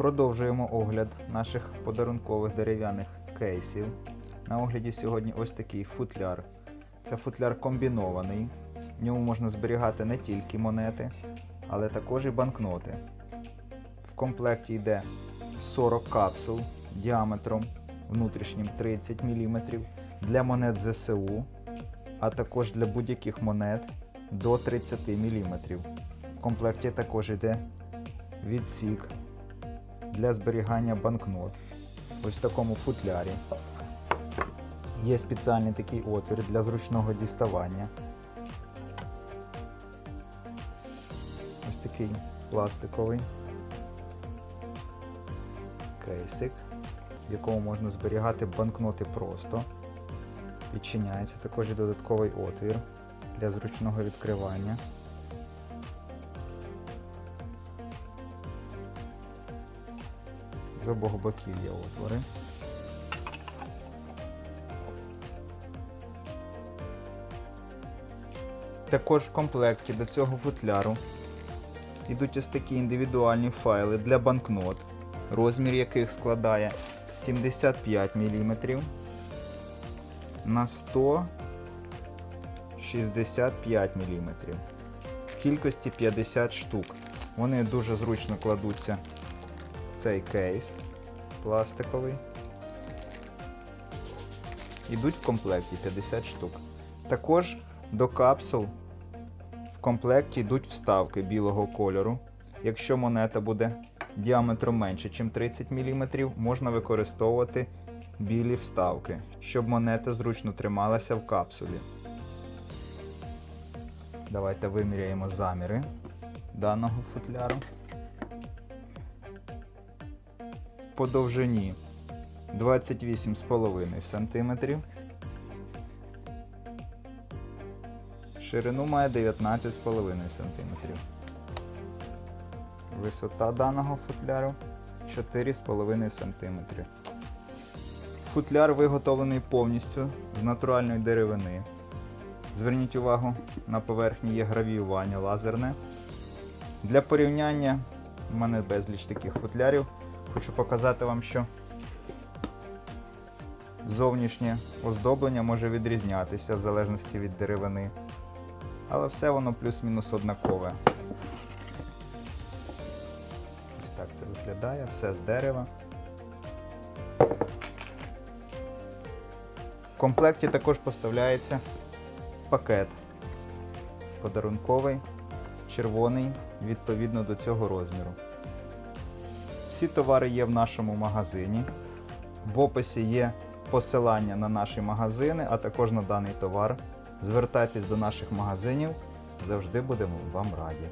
Продовжуємо огляд наших подарункових дерев'яних кейсів. На огляді сьогодні ось такий футляр. Це футляр комбінований. В ньому можна зберігати не тільки монети, але також і банкноти. В комплекті йде 40 капсул діаметром внутрішнім 30 мм для монет ЗСУ, а також для будь-яких монет до 30 мм. В комплекті також йде відсік для зберігання банкнот. Ось в такому футлярі. Є спеціальний такий отвір для зручного діставання. Ось такий пластиковий кейсик, в якому можна зберігати банкноти просто. Відчиняється також і додатковий отвір для зручного відкривання. З обох боків є отвори. Також в комплекті до цього футляру йдуть ось такі індивідуальні файли для банкнот, розмір яких складає 75 мм на 165 мм в кількості 50 штук. Вони дуже зручно кладуться цей кейс пластиковий. Йдуть в комплекті 50 штук. Також до капсул в комплекті йдуть вставки білого кольору. Якщо монета буде діаметром менше, ніж 30 мм, можна використовувати білі вставки, щоб монета зручно трималася в капсулі. Давайте виміряємо заміри даного футляру. По довжині 28,5 см. Ширину має 19,5 см. Висота даного футляру 4,5 см. Футляр виготовлений повністю з натуральної деревини. Зверніть увагу, на поверхні є гравіювання лазерне. Для порівняння в мене безліч таких футлярів. Хочу показати вам, що зовнішнє оздоблення може відрізнятися в залежності від деревини. Але все воно плюс-мінус однакове. Ось так це виглядає, все з дерева. В комплекті також поставляється пакет подарунковий, червоний, відповідно до цього розміру. Всі товари є в нашому магазині. В описі є посилання на наші магазини, а також на даний товар. Звертайтесь до наших магазинів, завжди будемо вам раді.